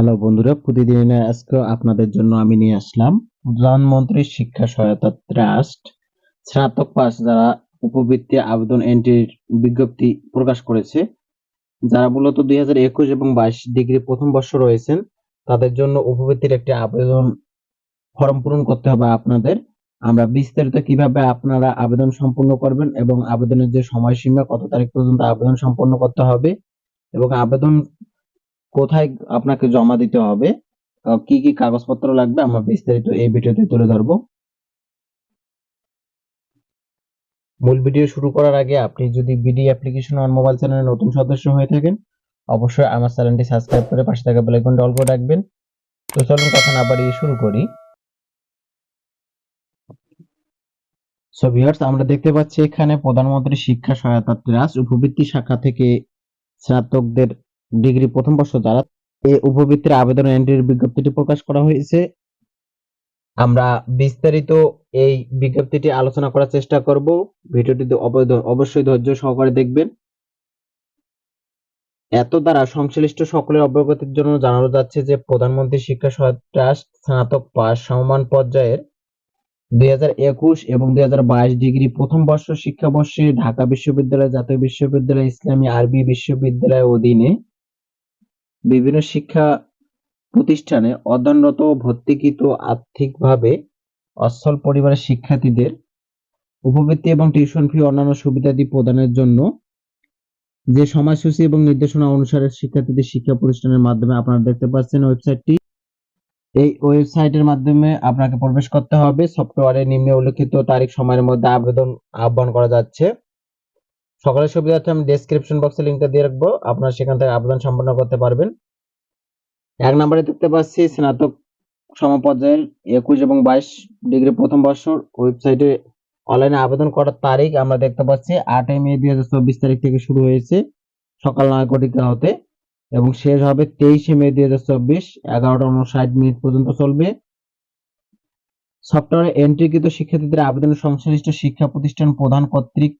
Hello বন্ধুরা, প্রতিদিন আজকে আপনাদের জন্য আমি নিয়ে আসলাম প্রধানমন্ত্রী শিক্ষা সহায়তা ট্রাস্ট। স্নাতক পাস যারা উপবৃত্তি আবেদন এন্ট্রির বিজ্ঞপ্তি প্রকাশ করেছে, যারা মূলত দুই হাজার একুশ এবং বাইশ ডিগ্রি প্রথম বর্ষ রয়েছেন, তাদের জন্য উপবৃত্তির একটি আবেদন ফর্ম পূরণ করতে হবে আপনাদের। আমরা বিস্তারিত কীভাবে আপনারা আবেদন সম্পূর্ণ করবেন এবং আবেদনের যে সময়সীমা, কত তারিখ পর্যন্ত আবেদন সম্পন্ন করতে হবে এবং আবেদন কোথায় আপনাকে জমা দিতে হবে কি কি কাগজপত্র লাগবে, আমরা বিস্তারিত এই ভিডিওতে তুলে ধরবো। মূল ভিডিও শুরু করার আগে আপনি যদি বিডি অ্যাপ্লিকেশন অন মোবাইল চ্যানেলের নতুন সদস্য হয়ে থাকেন, অবশ্যই আমার চ্যানেলটি সাবস্ক্রাইব করে পাশে থাকা বেল আইকনটি অল করে রাখবেন। তো চলুন কথা না বাড়িয়ে শুরু করি। সো ভিউয়ার্স আমরা দেখতে পাচ্ছি এখানে প্রধানমন্ত্রী শিক্ষা সহায়তা ট্রাস্ট উপবৃত্তি শাখা থেকে স্নাতকদের ডিগ্রি প্রথম বর্ষ যারা এই উপবৃত্তির আবেদন এন্ট্রির বিজ্ঞপ্তিটি প্রকাশ করা হয়েছে। আমরা বিস্তারিত এই বিজ্ঞপ্তিটি আলোচনা করার চেষ্টা করব। ভিডিওটি অবৈ- অবশ্যই ধৈর্য সহকারে দেখবেন। এত দ্বারা সংশ্লিষ্ট সকলের অগ্রগতির জন্য জানানো যাচ্ছে যে প্রধানমন্ত্রী শিক্ষা সহায়তা ট্রাস্ট স্নাতক পাস সমমান পর্যায়ের দুই হাজার একুশ এবং দুই হাজার বাইশ ডিগ্রি প্রথম বর্ষ শিক্ষাবর্ষে ঢাকা বিশ্ববিদ্যালয় জাতীয় বিশ্ববিদ্যালয় ইসলামী আরবি বিশ্ববিদ্যালয়ের অধীনে বিভিন্ন শিক্ষা প্রতিষ্ঠানে অধ্যয়নরত ভর্তিকৃত আর্থিকভাবে অচ্ছল পরিবারের শিক্ষার্থীদের উপবৃত্তি এবং টিউশন ফি অন্যান্য সুবিধাদি প্রদানের জন্য যে সময়সূচি এবং নির্দেশনা অনুসারে শিক্ষার্থীদের শিক্ষা প্রতিষ্ঠানের মাধ্যমে আপনারা দেখতে পাচ্ছেন ওয়েবসাইটটি। এই ওয়েবসাইটের মাধ্যমে আপনাকে প্রবেশ করতে হবে। সফটওয়্যারে নিম্নে উল্লেখিত তারিখ, সময়ের মধ্যে আবেদন আহ্বান করা যাচ্ছে। সকলের সুবিধার্থে আমি ডেসক্রিপশন বক্সে লিঙ্কটা দিয়ে রাখব। আপনারা সেখান থেকে আবেদন সম্পন্ন করতে পারবেন। এক নম্বরে দেখতে পাচ্ছি স্নাতক সমপর্যায়ের একুশ এবং বাইশ ডিগ্রি প্রথম বর্ষর ওয়েবসাইটে অনলাইনে আবেদন করার তারিখ আমরা দেখতে পাচ্ছি আটই মে দুই হাজার চব্বিশ তারিখ থেকে শুরু হয়েছে সকাল নয় ঘটিকা হতে এবং শেষ হবে তেইশে মে দুই হাজার চব্বিশ এগারোটা উনষাট মিনিট পর্যন্ত চলবে। সফটওয়্যারে এন্ট্রিকৃত শিক্ষার্থীদের আবেদন সংশ্লিষ্ট শিক্ষা প্রতিষ্ঠান প্রধান কর্তৃক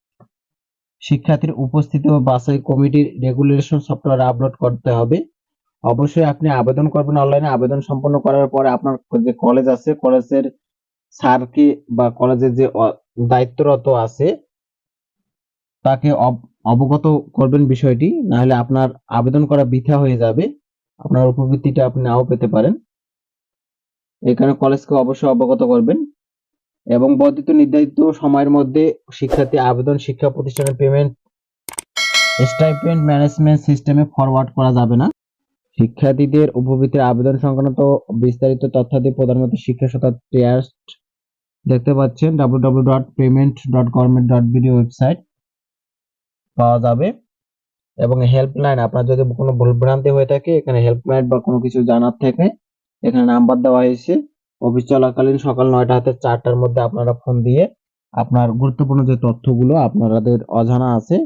শিক্ষার্থীর উপস্থিতি ও বাছাই কমিটির রেগুলেশন সফটওয়্যার আপলোড করতে হবে। অবশ্যই আপনি আবেদন করবেন অনলাইনে আবেদন সম্পন্ন করার পরে আপনার যে কলেজ আছে কলেজের স্যারকে বা কলেজের যে দায়িত্বরত আছে, তাকে অব- অবগত করবেন বিষয়টি। না হলে আপনার আবেদন করা বৃথা হয়ে যাবে। আপনার উপবৃত্তিটা আপনি নাও পেতে পারেন। এখানে কলেজকে অবশ্যই অবগত করবেন। এবং বর্ধিত নির্ধারিত সময়ের মধ্যে শিক্ষার্থী আবেদন, শিক্ষা প্রতিষ্ঠানের পেমেন্ট স্টাইপেন্ড ম্যানেজমেন্ট সিস্টেমে ফরওয়ার্ড করা যাবে না। শিক্ষার্থীদের উপবৃত্তির আবেদন সংক্রান্ত বিস্তারিত তথ্যাদি প্রধানমন্ত্রী শিক্ষা সত্তা ট্রাস্ট দেখতে পাচ্ছেন। W dot payment dot government dot www.payment.government.bd website পাওয়া যাবে। এবং হেল্পলাইন আপনার যদি কোনো ভুলভ্রান্তি হয়ে থাকে, এখানে হেল্পলাইন বা কোনো কিছু জানার থেকে এখানে নাম্বার দেওয়া হয়েছে। অফিস চলাকালীন সকাল নয়টা হাতে চারটার মধ্যে আপনারা ফোন দিয়ে আপনার গুরুত্বপূর্ণ যে তথ্যগুলো আপনাদের অজানা আছে,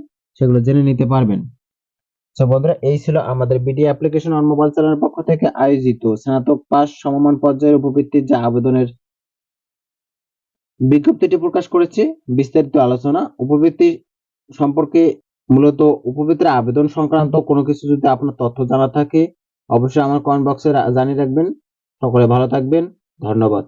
সেগুলো জেনে নিতে পারবেন। তো বন্ধুরা, এই ছিল আমাদের বিডি অ্যাপ্লিকেশন অন মোবাইল চ্যানেলের পক্ষ থেকে আয়োজিত স্নাতক পাস সমমান পর্যায়ের উপবৃত্তির যে আবেদনের বিজ্ঞপ্তিটি প্রকাশ করেছে। বিস্তারিত আলোচনা, উপবৃত্তি সম্পর্কে মূলত উপবৃত্তির আবেদন সংক্রান্ত কোনো কিছু যদি আপনার তথ্য জানা থাকে, অবশ্যই আমার কমেন্ট বক্সে জানিয়ে রাখবেন। সকলে ভালো থাকবেন। ধন্যবাদ।